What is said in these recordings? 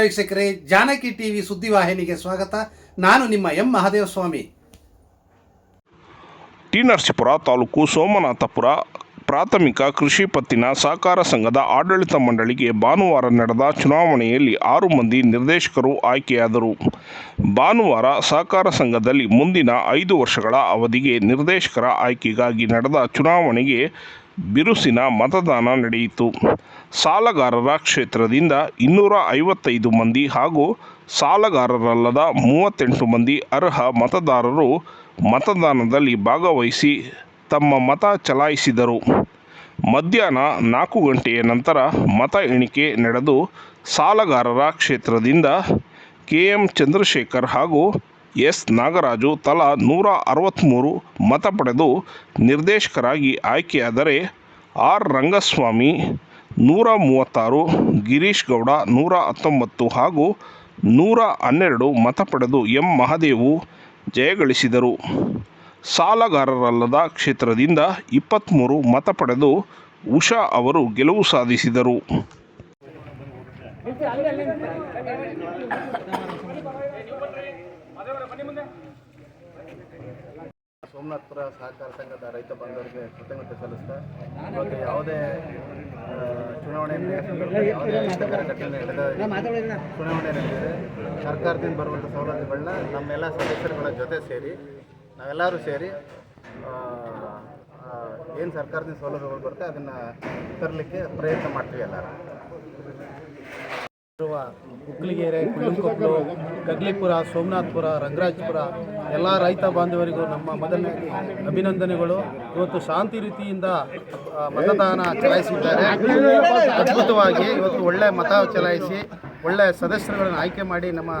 ವೀಕ್ಷಕರೇ, ಜಾನಕಿ ಟಿವಿ ಸುದ್ದಿವಾಹಿನಿಗೆ ಸ್ವಾಗತ. ನಾನು ನಿಮ್ಮ ಎಂ ಮಹಾದೇವ ಸ್ವಾಮಿ ಟಿ ನರಸೀಪುರ ತಾಲೂಕು ಸೋಮನಾಥಪುರ ಪ್ರಾಥಮಿಕ ಕೃಷಿ ಪತ್ತಿನ ಸಹಕಾರ ಸಂಘದ ಆಡಳಿತ ಮಂಡಳಿಗೆ ಭಾನುವಾರ ನಡೆದ ಚುನಾವಣೆಯಲ್ಲಿ ಆರು ಮಂದಿ ನಿರ್ದೇಶಕರು ಆಯ್ಕೆಯಾದರು. ಭಾನುವಾರ ಸಹಕಾರ ಸಂಘದಲ್ಲಿ ಮುಂದಿನ ಐದು ವರ್ಷಗಳ ಅವಧಿಗೆ ನಿರ್ದೇಶಕರ ಆಯ್ಕೆಗಾಗಿ ನಡೆದ ಚುನಾವಣೆಗೆ ಬಿರುಸಿನ ಮತದಾನ ನಡೆಯಿತು. ಸಾಲಗಾರರ ಕ್ಷೇತ್ರದಿಂದ ಇನ್ನೂರ ಐವತ್ತೈದು ಮಂದಿ ಹಾಗೂ ಸಾಲಗಾರರಲ್ಲದ ಮೂವತ್ತೆಂಟು ಮಂದಿ ಅರ್ಹ ಮತದಾರರು ಮತದಾನದಲ್ಲಿ ಭಾಗವಹಿಸಿ ತಮ್ಮ ಮತ ಚಲಾಯಿಸಿದರು. ಮಧ್ಯಾಹ್ನ ನಾಲ್ಕು ಗಂಟೆಯ ನಂತರ ಮತ ಎಣಿಕೆ ನಡೆದು ಸಾಲಗಾರರ ಕ್ಷೇತ್ರದಿಂದ ಕೆ ಎಂ ಚಂದ್ರಶೇಖರ್ ಹಾಗೂ ಎಸ್ ನಾಗರಾಜು ತಲಾ ನೂರ ಅರವತ್ತ್ಮೂರು ಮತ ಪಡೆದು ನಿರ್ದೇಶಕರಾಗಿ ಆಯ್ಕೆಯಾದರೆ ಆರ್ ರಂಗಸ್ವಾಮಿ ನೂರ ಮೂವತ್ತಾರು ಗಿರೀಶ್ ಗೌಡ ನೂರ ಹತ್ತೊಂಬತ್ತು ಹಾಗೂ ನೂರ ಹನ್ನೆರಡು ಮತ ಪಡೆದು ಎಂ ಮಹಾದೇವು ಜಯಗಳಿಸಿದರು ಸಾಲಗಾರರಲ್ಲದ ಕ್ಷೇತ್ರದಿಂದ ಇಪ್ಪತ್ತ್ಮೂರು ಮತ ಪಡೆದು ಉಷಾ ಅವರು ಗೆಲುವು ಸಾಧಿಸಿದರು ಸೋಮನಾಥಪುರ ಸಹಕಾರ ಸಂಘದ ರೈತ ಬಾಂಧವರಿಗೆ ಕೃತಜ್ಞತೆ ಸಲ್ಲಿಸ್ತಾ ಇವತ್ತು ಯಾವುದೇ ಚುನಾವಣೆ ಯಾವುದೇ ಚುನಾವಣೆ ನಡೆದಿದೆ. ಸರ್ಕಾರದಿಂದ ಬರುವಂಥ ಸೌಲಭ್ಯಗಳನ್ನ ನಮ್ಮೆಲ್ಲ ಸದಸ್ಯರುಗಳ ಜೊತೆ ಸೇರಿ ನಾವೆಲ್ಲರೂ ಸೇರಿ ಏನು ಸರ್ಕಾರದಿಂದ ಸೌಲಭ್ಯಗಳು ಬರುತ್ತೆ ಅದನ್ನು ತರಲಿಕ್ಕೆ ಪ್ರಯತ್ನ ಮಾಡ್ತೀವಿ ಎಲ್ಲರೂ. ಇರುವ ಉಕ್ಲಿಗೆರೆ ಕುಳ್ಳಂಕೊಪ್ಪಲು ಕಗ್ಲಿಪುರ, ಸೋಮನಾಥ್ಪುರ, ರಂಗರಾಜ್ಪುರ ಎಲ್ಲ ರೈತ ಬಾಂಧವರಿಗೂ ನಮ್ಮ ಮೊದಲನೇ ಅಭಿನಂದನೆಗಳು. ಇವತ್ತು ಶಾಂತಿ ರೀತಿಯಿಂದ ಮತದಾನ ಚಲಾಯಿಸಿದ್ದಾರೆ. ಅದ್ಭುತವಾಗಿ ಇವತ್ತು ಒಳ್ಳೆ ಮತ ಚಲಾಯಿಸಿ, ಒಳ್ಳೆ ಸದಸ್ಯರುಗಳನ್ನು ಆಯ್ಕೆ ಮಾಡಿ ನಮ್ಮ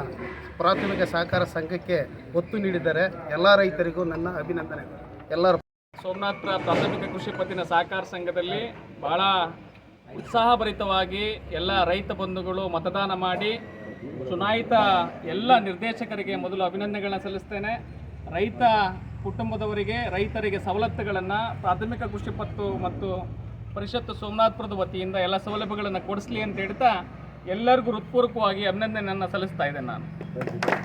ಪ್ರಾಥಮಿಕ ಸಹಕಾರ ಸಂಘಕ್ಕೆ ಒತ್ತು ನೀಡಿದ್ದಾರೆ. ಎಲ್ಲ ರೈತರಿಗೂ ನನ್ನ ಅಭಿನಂದನೆ. ಎಲ್ಲರ ಸೋಮನಾಥ್ಪುರ ಪ್ರಾಥಮಿಕ ಕೃಷಿ ಪತ್ತಿನ ಸಹಕಾರ ಸಂಘದಲ್ಲಿ ಬಹಳ ಉತ್ಸಾಹಭರಿತವಾಗಿ ಎಲ್ಲ ರೈತ ಬಂಧುಗಳು ಮತದಾನ ಮಾಡಿ ಚುನಾಯಿತ ಎಲ್ಲ ನಿರ್ದೇಶಕರಿಗೆ ಮೊದಲು ಅಭಿನಂದನೆಗಳನ್ನ ಸಲ್ಲಿಸ್ತೇನೆ. ರೈತ ಕುಟುಂಬದವರಿಗೆ, ರೈತರಿಗೆ ಸವಲತ್ತುಗಳನ್ನು ಪ್ರಾಥಮಿಕ ಕೃಷಿ ಪತ್ತು ಮತ್ತು ಪರಿಷತ್ತು ಸೋಮನಾಥ್ಪುರದ ವತಿಯಿಂದ ಎಲ್ಲ ಸೌಲಭ್ಯಗಳನ್ನು ಕೊಡಿಸ್ಲಿ ಅಂತ ಹೇಳ್ತಾ ಎಲ್ಲರಿಗೂ ಹೃತ್ಪೂರ್ವಕವಾಗಿ ಅಭಿನಂದನೆಯನ್ನು ಸಲ್ಲಿಸ್ತಾ ಇದ್ದೇನೆ ನಾನು.